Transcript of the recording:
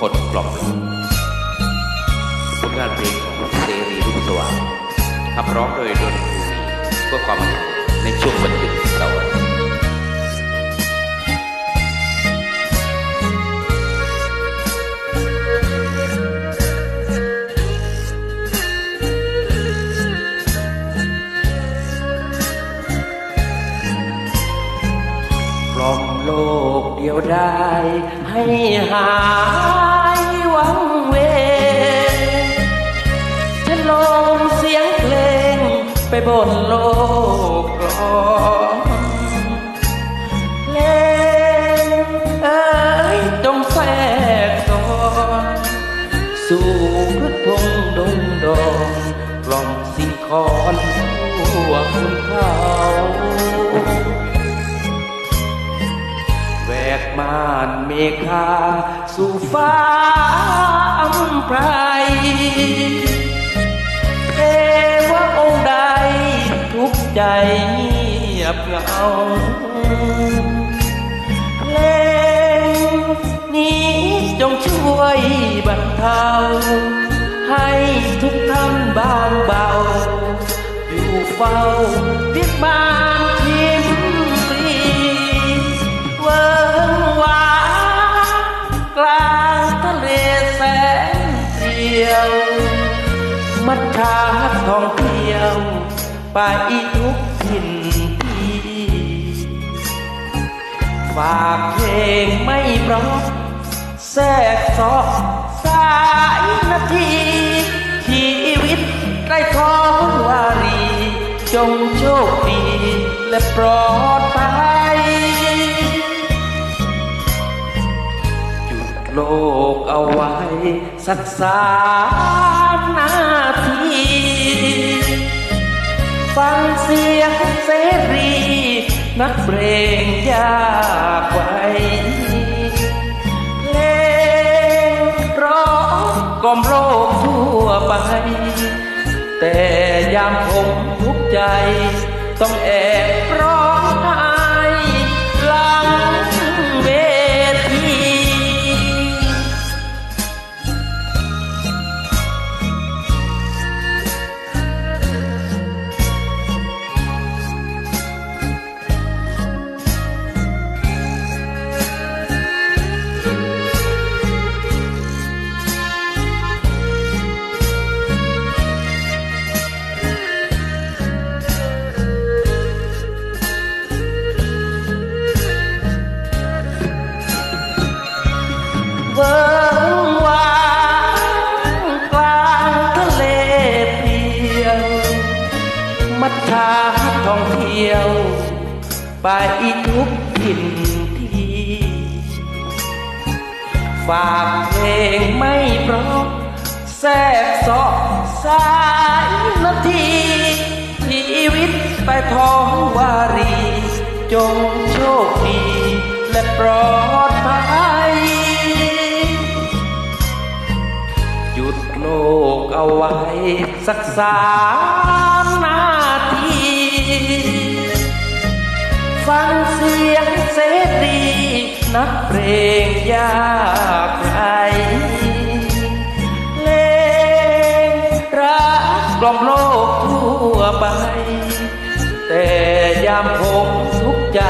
คนกล่อมผลงานเพลงของเสรีรุ่งสว่างขับร้องโดยดนตรีเพื่อความในช่วงวันหยุดเสาร์ ล่อมโลกเดียวได้ ให้หายวังเวจะลงเสียงเพลงไปบนโลกกลองเพลงเอ้ยจงแทรกซ้อนสู่พืชพงดงดองกล่อมสิ่งคอนทั่วคุณเขา ม่านเมฆาสู่ฟ้าอำไพรเทวะองค์ใดทุกใจเงียบเหงาเพลงนี้จงช่วยบรรเทา ให้ทุกท่านบางเบา อยู่เฝ้าพิมา ยว มัดชาท่องเที่ยวไปทุกถิ่นที่ฝากเพลงไม่เพราะแทรกซอกสายนาที ชีวิตใกล้ท้องวารี จงโชคดีและปลอด เอาไว้สักสามนาทีฟังเสียงเสรี นักเพลงยากไวเพลงร้องกล่อมโลกทั่วไป แต่ยามผมทุกใจ ต้องแอบร้อง ไปทุกถิ่นที่ ฝากเพลงไม่เพราะแทรกซอกสายนาทีชีวิตใต้ท้องวารี จงโชคดีและปลอดภัยหยุดโลกเอาไว้สักสามนาที ฟังเสียงเสรีนักเพลงยากไรเพลงรักกล่อมโลกทั่วไป แต่ยามผมทุกใจ